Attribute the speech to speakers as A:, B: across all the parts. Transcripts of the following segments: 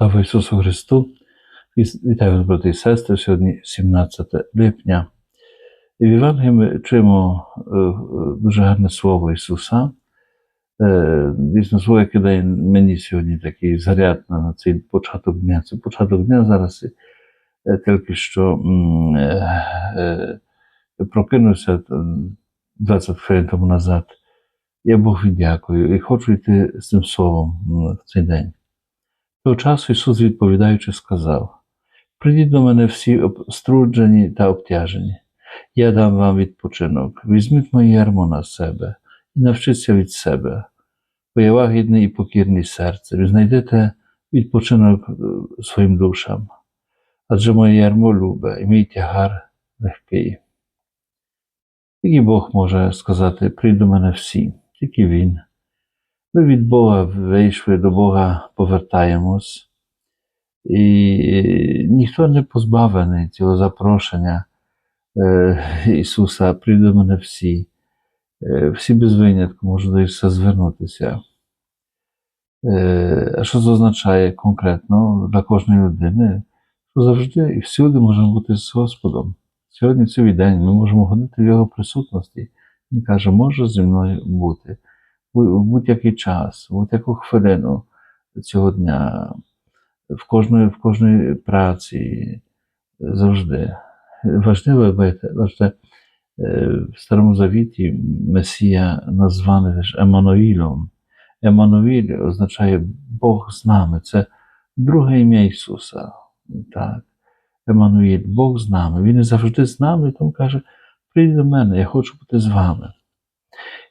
A: Слава Ісусу Христу! Вітаю вас, брати і сестри. Сьогодні 17 липня. І в Євангелії ми чуємо е, дуже гарне слово Ісуса. Е, Дійсно, слово, яке дає мені сьогодні такий заряд на цей початок дня. Це початок дня зараз е, тільки що прокинувся е, 20 хвилин тому назад. Я Богові дякую і хочу йти з цим словом в цей день. Того часу Ісус, відповідаючи, сказав: Прийдіть до мене всі об- струджені та обтяжені. Я дам вам відпочинок. Візьміть моє ярмо на себе і навчіться від себе, бо я лагідний і покірний серце. Ви знайдете відпочинок е, своїм душам. Адже моє ярмо любе, і мій тягар легкий. Тільки Бог може сказати: прийдь до мене всі, тільки Він. Ми від Бога вийшли, до Бога повертаємось, і ніхто не позбавлений цього запрошення е, Ісуса, прийди до мене всі. Е, Всі без винятку можуть до звернутися. Е, А що це означає конкретно для кожної людини? Що завжди і всюди можемо бути з Господом. Сьогодні цілий день ми можемо ходити в Його присутності. Він каже, може зі мною бути будь-який час, в будь-яку хвилину цього дня, в кожної, в кожної праці, завжди. Важливо бачите, е, в Старому Завіті Месія названий теж Еммануїлом. Еммануїль означає Бог з нами. Це друге ім'я Ісуса. Так. Еммануїль, Бог з нами. Він завжди з нами, тому каже: прийди до мене, я хочу бути з вами.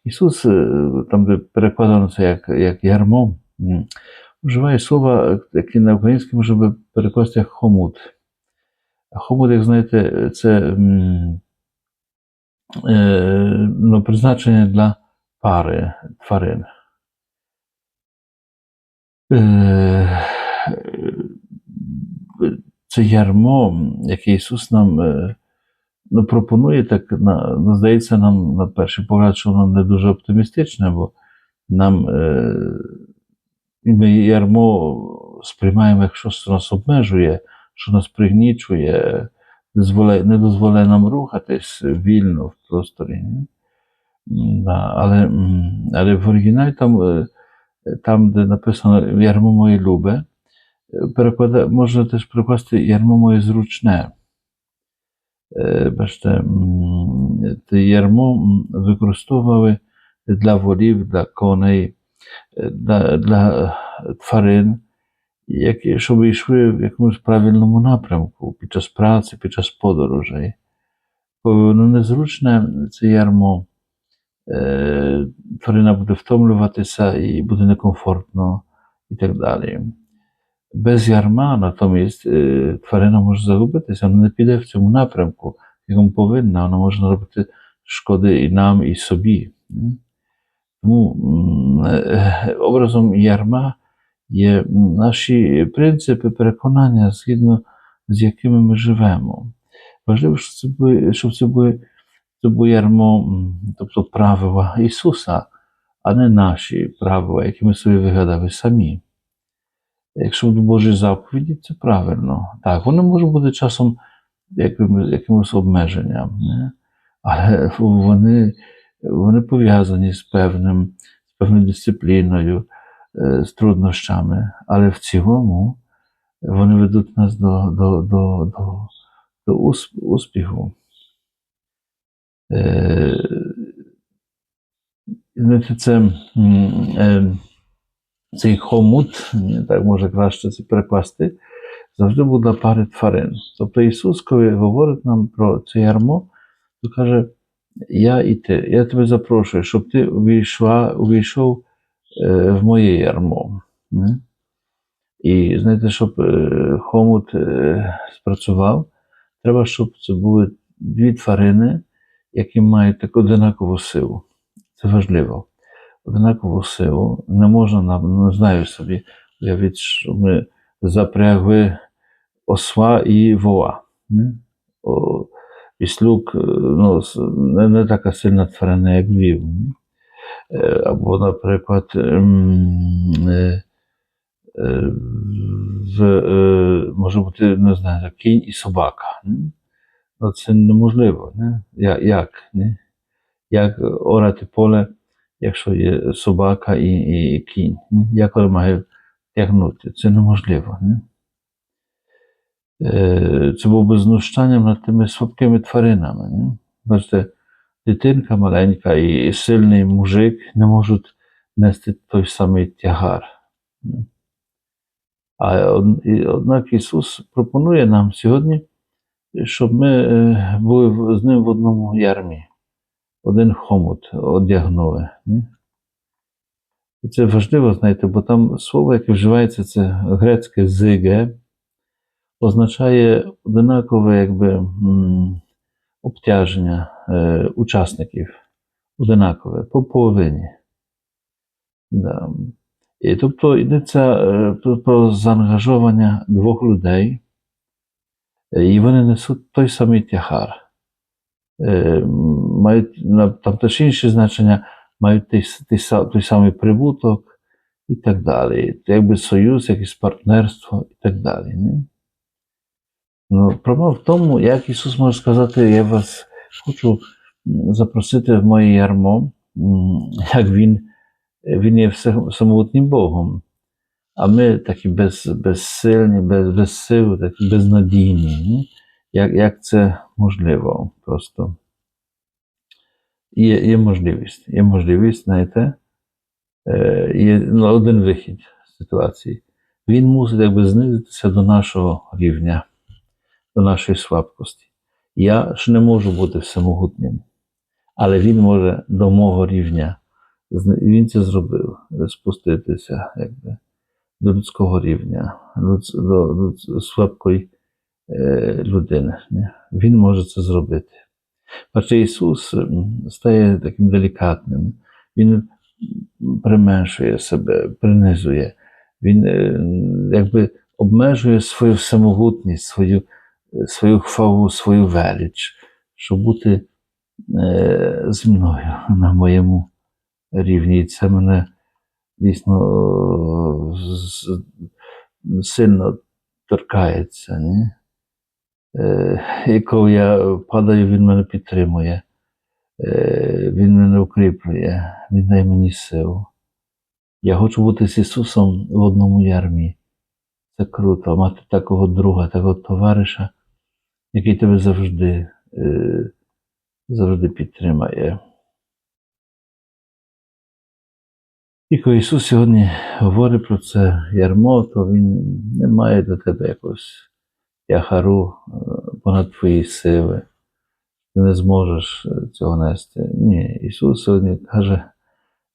A: Ісус, там, де перекладано це як, як ярмо, вживає слова, які на українському може би перекласти як хомут. А хомут, як знаєте, це е, ну, призначення для пари тварин. Е, це ярмо, яке Ісус нам е, ну, пропонує, так на, ну, здається, нам на перший погляд, що воно не дуже оптимістичне, бо нам е, ми ярмо сприймаємо як щось, нас обмежує, що нас пригнічує, дозволяє, не дозволяє нам рухатись вільно в просторі. Да, але, але в оригіналі там, е, там, де написано ярмо моє любе, е, можна теж перекласти ярмо моє зручне. Е, Бачите, м, те ярмо м, використовували для волів, для коней, е, для, для тварин, які, щоб йшли в якомусь правильному напрямку під час праці, під час подорожей. Коли воно незручне, це ярмо, е, тварина буде втомлюватися і буде некомфортно і так далі. Без ярма, натомість, е, тварина може загубитися, вона не піде в цьому напрямку, якому повинна, вона може наробити шкоди і нам, і собі. Тому е, образом ярма є наші принципи, переконання, згідно з якими ми живемо. Важливо, щоб це були, це було ярмо, тобто правила Ісуса, а не наші правила, які ми собі вигадали самі. Якщо будуть Божі заповіді, це правильно. Так, вони можуть бути часом якимось, якимось обмеженням, не? але вони, вони пов'язані з певним, з певною дисципліною, е, з труднощами, але в цілому вони ведуть нас до, до, до, до, до успіху. Е, знаєте, це е, цей хомут, так може краще це перекласти, завжди був для пари тварин. Тобто Ісус, коли говорить нам про це ярмо, то каже: Я і ти, я тебе запрошую, щоб ти увійшла, увійшов е, в моє ярмо. І знаєте, щоб е, хомут е, спрацював, треба, щоб це були дві тварини, які мають таку одинакову силу. Це важливо. Одинакову силу. Не можна нам, не знаю собі, уявіть, що ми запрягли осла і вола. Не? Віслюк е, ну, не, не така сильна тварина, як вів. Е, Або, наприклад, в, е, може бути, не знаю, кінь і собака. Ну, це неможливо. Не? Як? Не? Як орати поле, якщо є собака і, і кінь? Як вони мають тягнути? Це неможливо. Не? Це було би знущанням над тими слабкими тваринами. Не? Бачите, дитинка маленька і сильний мужик не можуть нести той самий тягар. Не? А однак Ісус пропонує нам сьогодні, щоб ми е, були з ним в одному ярмі, один хомут одягнули. Це важливо, знаєте, бо там слово, яке вживається, це грецьке зиге, означає одинакове якби, обтяження е, учасників, одинакове, по половині. Да. І тобто йдеться е, про- заангажовання двох людей, і вони несуть той самий тягар. Е, Мають там теж інші значення, мають той, той, той самий прибуток і так далі. Якби союз, якесь партнерство і так далі. Не? Ну, проблема в тому, як Ісус може сказати, я вас хочу запросити в моє ярмо, як Він, він є самотнім Богом. А ми такі без, безсильні, без, без сил, такі безнадійні. Ні? Як, як це можливо просто? Є, є можливість. Є можливість, знаєте, е, є ну, один вихід ситуації. Він мусить якби знизитися до нашого рівня, до нашої слабкості. Я ж не можу бути всемогутнім, але він може до мого рівня. Він це зробив, спуститися якби, до людського рівня, людс- до, до слабкої людини. Він може це зробити. Бачите, Ісус стає таким делікатним, Він применшує себе, принизує, Він е, якби обмежує свою всемогутність, свою, е, свою хвалу, свою велич, щоб бути е, зі мною на моєму рівні. І це мене дійсно е, сильно торкається. Ні? Е, І коли я падаю, він мене підтримує, Е, він мене укріплює, він дає мені силу. Я хочу бути з Ісусом в одному ярмі. Це круто, мати такого друга, такого товариша, який тебе завжди, е, завжди підтримає. І коли Ісус сьогодні говорить про це ярмо, то Він не має до тебе якогось яхару е, понад твої сили. Ти не зможеш е, цього нести. Ні, Ісус сьогодні каже,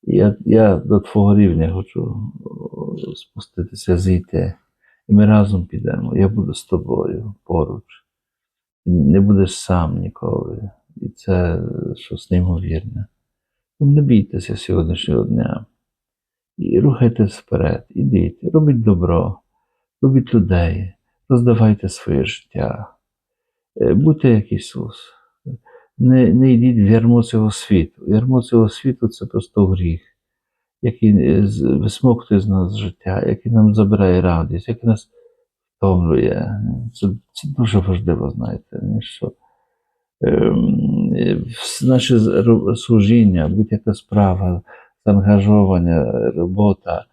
A: я, я до твого рівня хочу спуститися, зійти. І ми разом підемо. Я буду з тобою поруч. Не будеш сам ніколи. І це е, щось неймовірне. Тому не бійтеся сьогоднішнього дня. І рухайтесь вперед, ідіть, робіть добро, робіть людей, роздавайте своє життя. Е, Будьте як Ісус. Не, не йдіть в ярмо цього світу. Ярмо цього світу це просто гріх, який е, висмоктує з нас життя, який нам забирає радість, який нас втомлює. Це, це дуже важливо, знаєте, що ем, е, наше служіння, будь-яка справа, заангажовання, робота,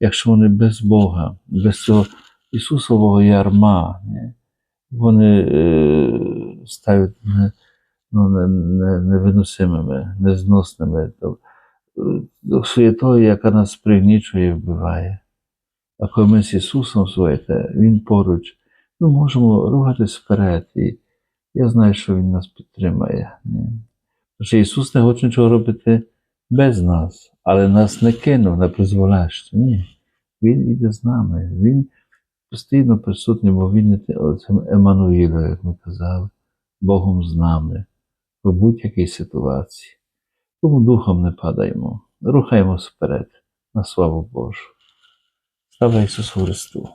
A: якщо вони без Бога, без цього Ісусового ярма, вони е, стають ну, не, не, невиносимими, незносними. То, е, суєтою, яка нас пригнічує і вбиває. А коли ми з Ісусом слухайте, Він поруч, ми можемо рухатись вперед. І я знаю, що Він нас підтримає. Тому що Ісус не хоче нічого робити без нас, але нас не кинув на призволяще. Ні. Він іде з нами. Він постійно присутні бо він є цим Еммануїлом, як ми казали, Богом з нами в будь-якій ситуації. Тому духом не падаємо, рухаємось вперед на славу Божу. Слава Ісусу Христу!